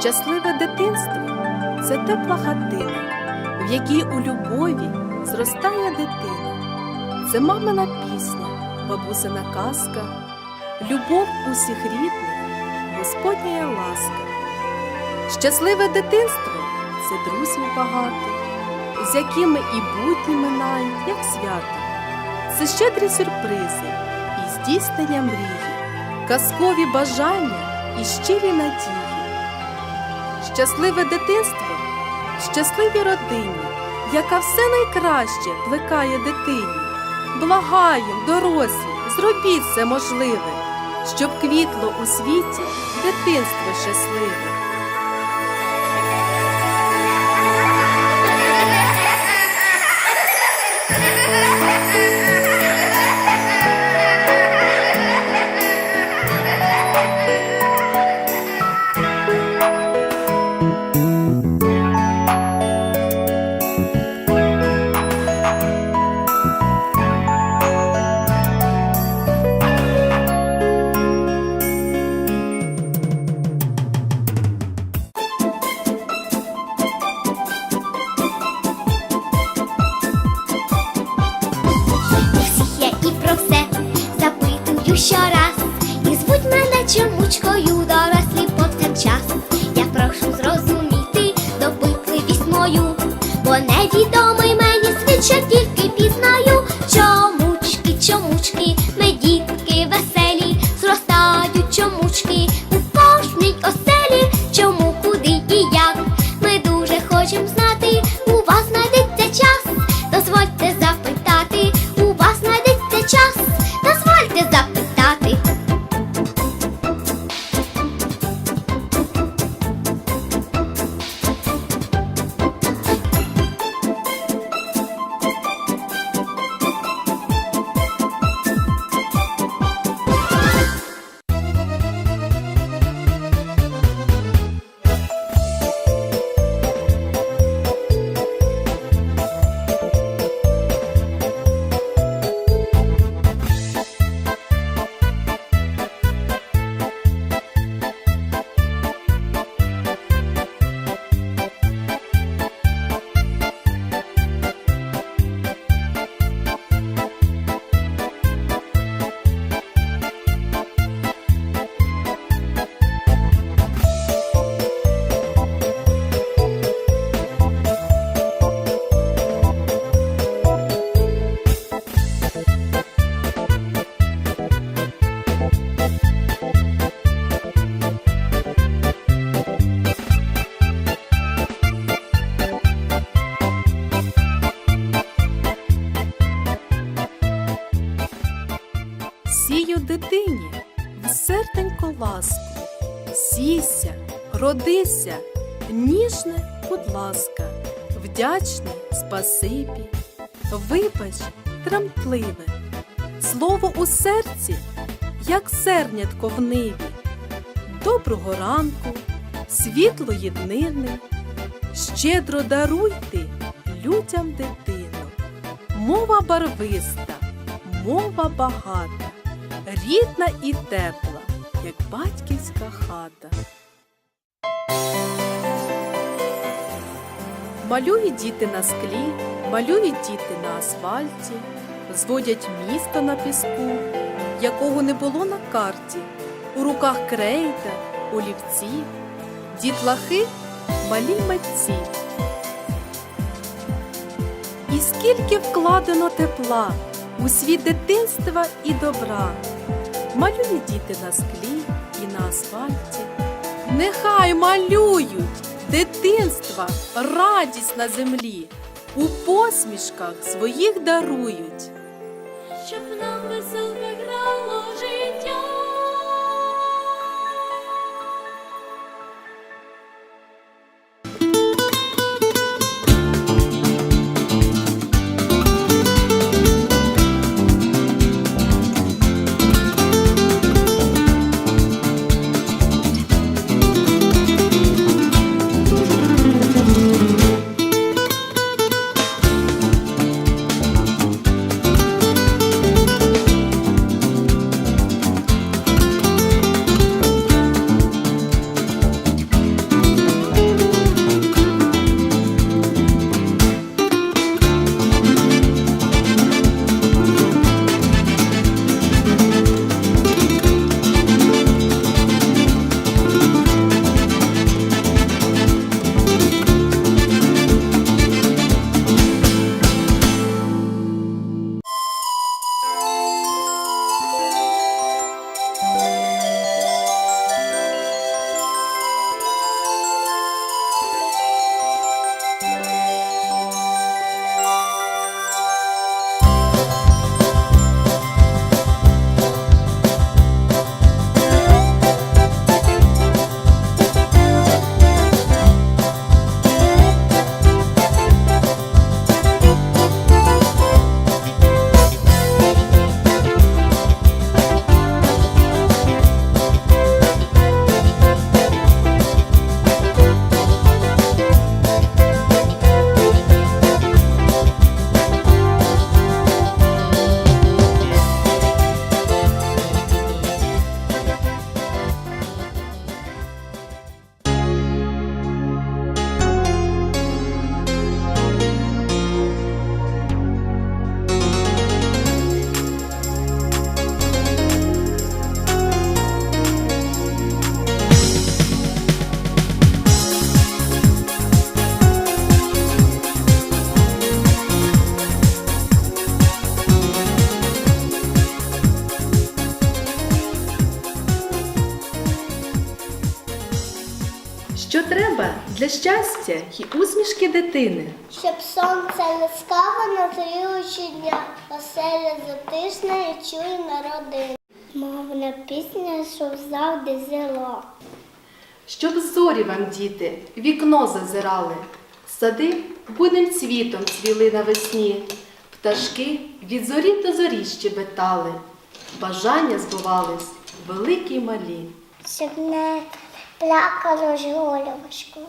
Щасливе дитинство це тепла хатина, в якій у любові зростає дитина. Це мамина пісня, бабусина казка, любов усіх рідних, Господня ласка. Щасливе дитинство це друзів багато, з якими і будні минають, як свято. Це щедрі сюрпризи і здійснення мрії, казкові бажання і щирі надії. Щасливе дитинство, щасливій родині, яка все найкраще плекає дитині. Благаєм, дорослі, зробіть все можливе, щоб квітло у світі дитинство щасливе. Ласку. Сійся, родися, ніжне, будь ласка, вдячне спасибі, вибач тремтливе, слово у серці, як сернятко в ниві. Доброго ранку, світлої днини, щедро даруйте людям дитину. Мова барвиста, мова багата, рідна і тепла, як батьківська хата. Малюють діти на склі, малюють діти на асфальті, зводять місто на піску, якого не було на карті, у руках крейда, олівці, дітлахи малі митці. І скільки вкладено тепла у світ дитинства і добра. Малюють діти на склі асфальті. Нехай малюють дитинства, радість на землі, у посмішках своїх дарують. Щастя і усмішки дитини? Щоб сонце ласкаво на зрілочі дня, оселя затишна і чує народи. Мовна пісня, що завжди зело. Щоб зорі вам, діти, вікно зазирали, сади буйним цвітом цвіли навесні, пташки від зорі до зорі щебетали, бажання збувались великі й малі. Щоб не плакало жолюбочку.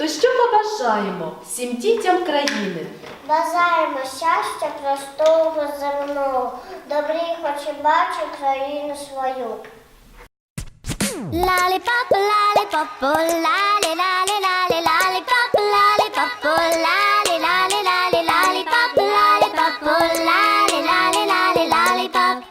То що побажаємо всім дітям країни? Бажаємо щастя простого зерно. Добрий хоч і бачу країну свою. Лалі папа лалі, лалі, лалі, лаліпапу, лаліпапу, лалі, лалі, лалі, лаліпапу, лаліпапу, лалі, лалі, лалі, лаліпап.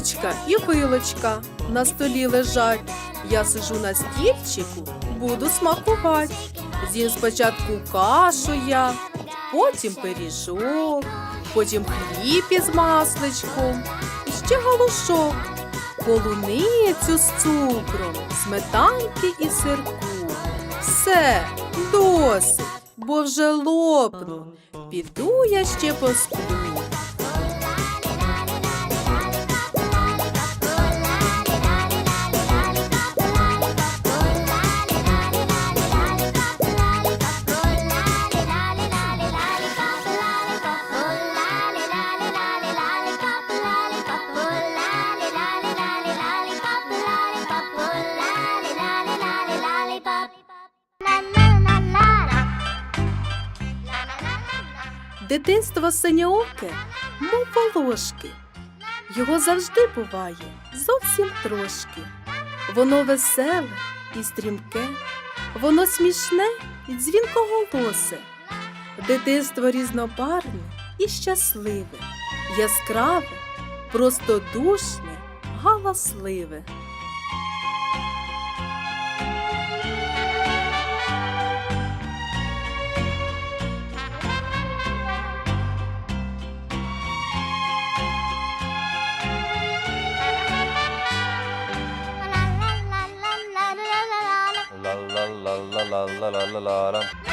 Ложечка і вилочка на столі лежать. Я сижу на стільчику, буду смакувати. З'їм спочатку кашу я, потім пиріжок, потім хліб із масличком, і ще галушок, полуницю з цукром, сметанки і сирку. Все, досить, бо вже лопну. Піду я ще посплю. Дитинство синьооке, мов волошки. Його завжди буває зовсім трошки. Воно веселе і стрімке, воно смішне і дзвінкоголосе. Дитинство різнобарвне і щасливе, яскраве, простодушне, галасливе. La la la la la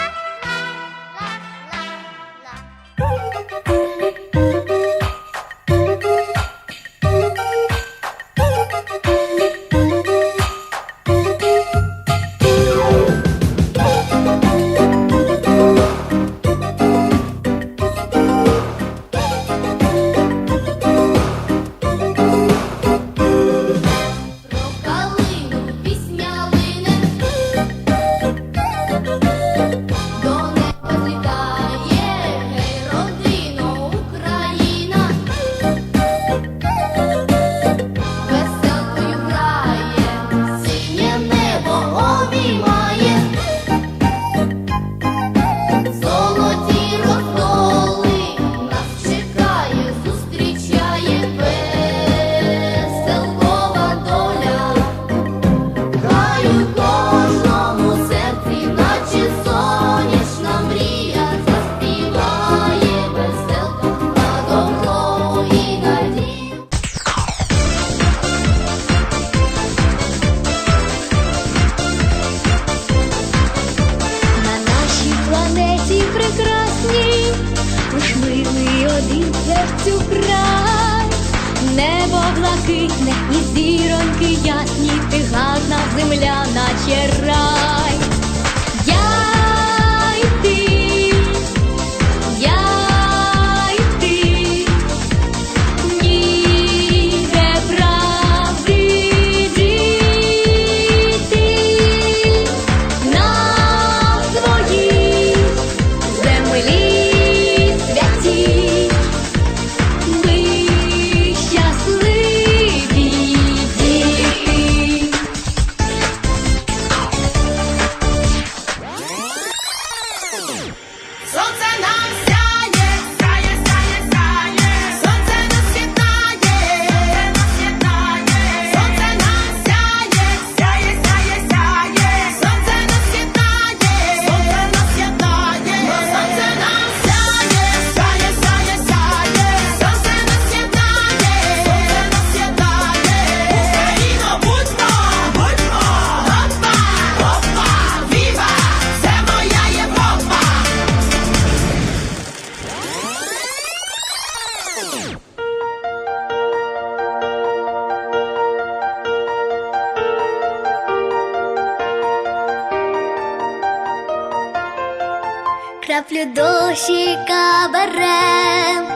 дощика берем,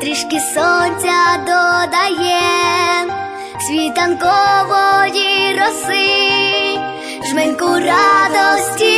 трішки сонця додає, світанкової роси, жменьку радості